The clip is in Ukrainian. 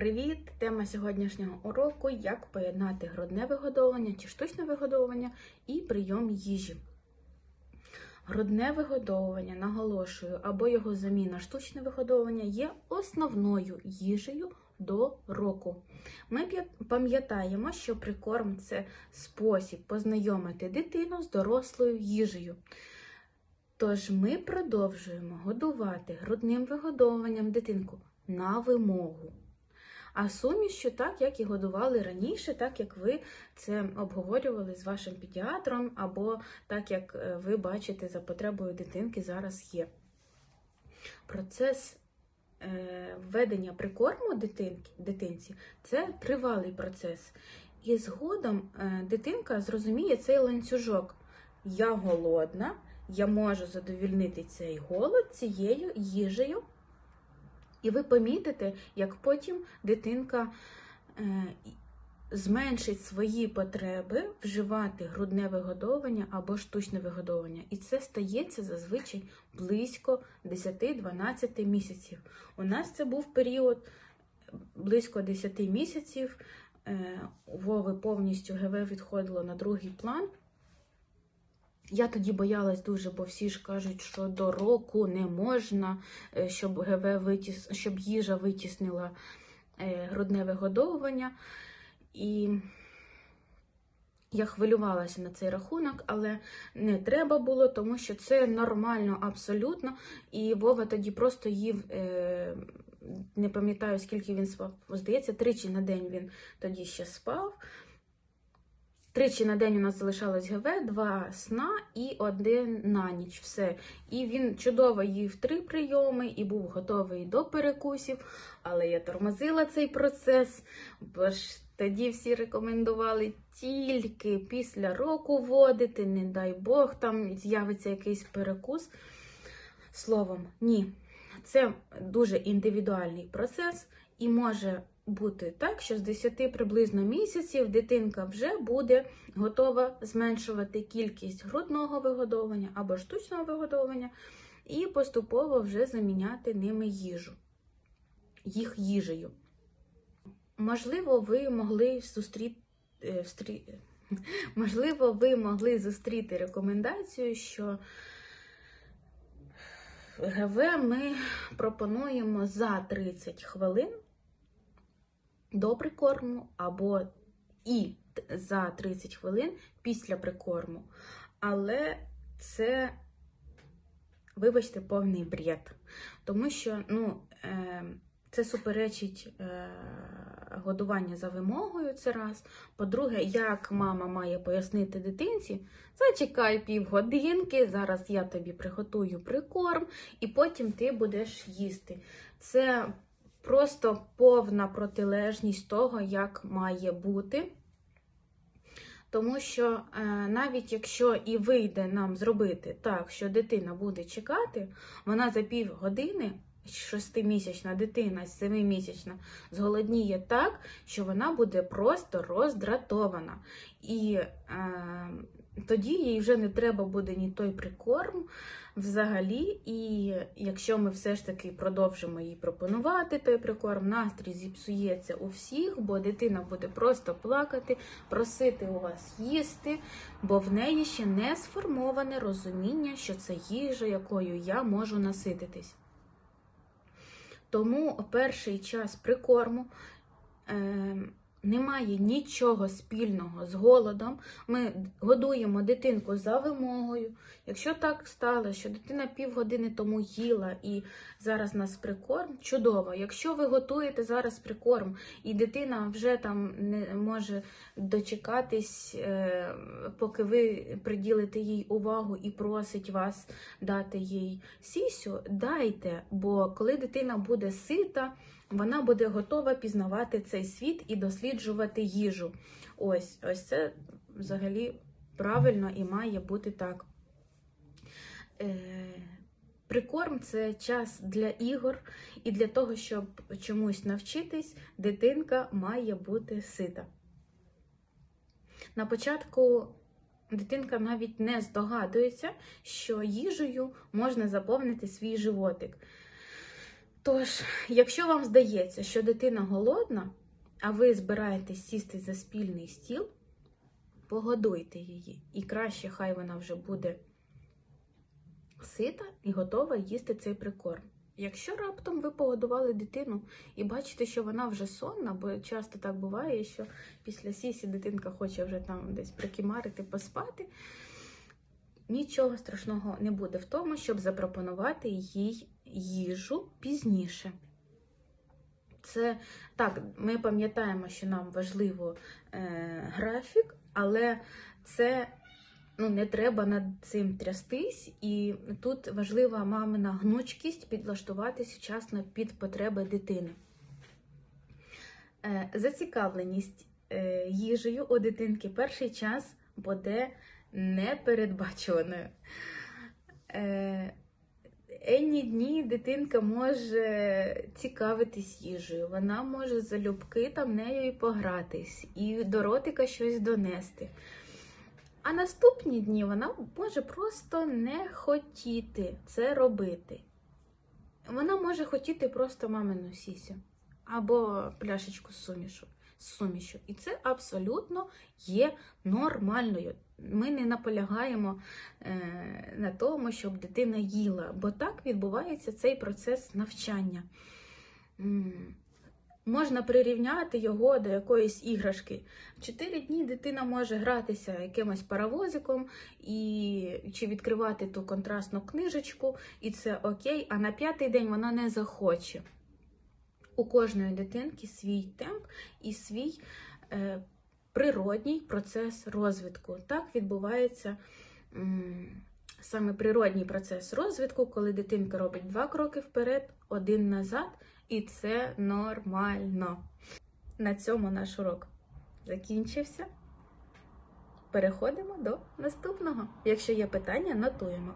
Привіт! Тема сьогоднішнього уроку як поєднати грудне вигодовування чи штучне вигодовування і прийом їжі. Грудне вигодовування, наголошую, або його заміна штучне вигодовування є основною їжею до року. Ми пам'ятаємо, що прикорм це спосіб познайомити дитину з дорослою їжею. Тож ми продовжуємо годувати грудним вигодовуванням дитинку на вимогу. А сумішю так, як і годували раніше, так як ви це обговорювали з вашим педіатром, або так як е, ви бачите за потребою дитинки зараз є. Процес е, введення прикорму дитинки, дитинці це тривалий процес. І згодом е, дитинка зрозуміє цей ланцюжок. Я голодна, я можу задовільнити цей голод цією їжею. І ви помітите, як потім дитинка е, зменшить свої потреби вживати грудне вигодовування або штучне вигодовування. І це стається зазвичай близько 10-12 місяців. У нас це був період близько 10 місяців. Е, Вови повністю ГВ відходило на другий план. Я тоді боялась дуже, бо всі ж кажуть, що до року не можна, е, щоб ГВ витіс... щоб їжа витіснила е, грудне вигодовування. І я хвилювалася на цей рахунок, але не треба було, тому що це нормально абсолютно. І Вова тоді просто їв, е... не пам'ятаю, скільки він спав. Здається, тричі на день він тоді ще спав. Тричі на день у нас залишалось ГВ, два сна і один на ніч. Все. І він чудово їв три прийоми і був готовий до перекусів, але я тормозила цей процес, бо ж тоді всі рекомендували тільки після року водити, не дай Бог, там з'явиться якийсь перекус. Словом, ні, це дуже індивідуальний процес і може бути так, що з 10 приблизно місяців дитинка вже буде готова зменшувати кількість грудного вигодовування або штучного вигодовування і поступово вже заміняти ними їжу, їх їжею. Можливо, ви могли зустріти. Встрі... Можливо, ви могли зустріти рекомендацію, що ГВ ми пропонуємо за 30 хвилин до прикорму, або і за 30 хвилин після прикорму. Але це, вибачте, повний бред. Тому що, ну, е, це суперечить е, годування за вимогою, це раз. По-друге, як мама має пояснити дитинці, зачекай півгодинки, зараз я тобі приготую прикорм, і потім ти будеш їсти. Це просто повна протилежність того, як має бути. Тому що е, навіть якщо і вийде нам зробити так, що дитина буде чекати, вона за півгодини, шестимісячна дитина, семимісячна, зголодніє так, що вона буде просто роздратована. І е, тоді їй вже не треба буде ні той прикорм взагалі. І якщо ми все ж таки продовжимо їй пропонувати той прикорм, настрій зіпсується у всіх, бо дитина буде просто плакати, просити у вас їсти, бо в неї ще не сформоване розуміння, що це їжа, якою я можу насититись. Тому перший час прикорму. Е немає нічого спільного з голодом. Ми годуємо дитинку за вимогою. Якщо так стало, що дитина півгодини тому їла і зараз нас прикорм, чудово. Якщо ви готуєте зараз прикорм, і дитина вже там не може дочекатись, е, поки ви приділите їй увагу і просить вас дати їй сісю, дайте, бо коли дитина буде сита, вона буде готова пізнавати цей світ і досліджувати їжу. Ось, ось це взагалі правильно і має бути так. Е, Прикорм це час для ігор, і для того, щоб чомусь навчитись, дитинка має бути сита. На початку дитинка навіть не здогадується, що їжею можна заповнити свій животик. Тож, якщо вам здається, що дитина голодна, а ви збираєтесь сісти за спільний стіл, погодуйте її. І краще хай вона вже буде сита і готова їсти цей прикорм. Якщо раптом ви погодували дитину і бачите, що вона вже сонна, бо часто так буває, що після сісі дитинка хоче вже там десь прикимарити, поспати, нічого страшного не буде в тому, щоб запропонувати їй їжу пізніше. Це так, ми пам'ятаємо, що нам важливо е, графік, але це ну, не треба над цим трястись, і тут важлива мамина гнучкість підлаштуватись вчасно під потреби дитини. Е, зацікавленість е, їжею у дитинки перший час буде непередбачуваною. Е, Енні дні дитинка може цікавитись їжею, вона може залюбки там нею і погратись, і до ротика щось донести. А наступні дні вона може просто не хотіти це робити. Вона може хотіти просто мамину сісю або пляшечку сумішу. з сумішю. І це абсолютно є нормальною. Ми не наполягаємо е, на тому, щоб дитина їла, бо так відбувається цей процес навчання. Можна прирівняти його до якоїсь іграшки. 4 дні дитина може гратися якимось паровозиком і чи відкривати ту контрастну книжечку, і це окей, а на п'ятий день вона не захоче. У кожної дитинки свій темп і свій е, природній процес розвитку. Так відбувається саме природній процес розвитку, коли дитинка робить два кроки вперед, один назад, і це нормально. На цьому наш урок закінчився. Переходимо до наступного. Якщо є питання, нотуємо.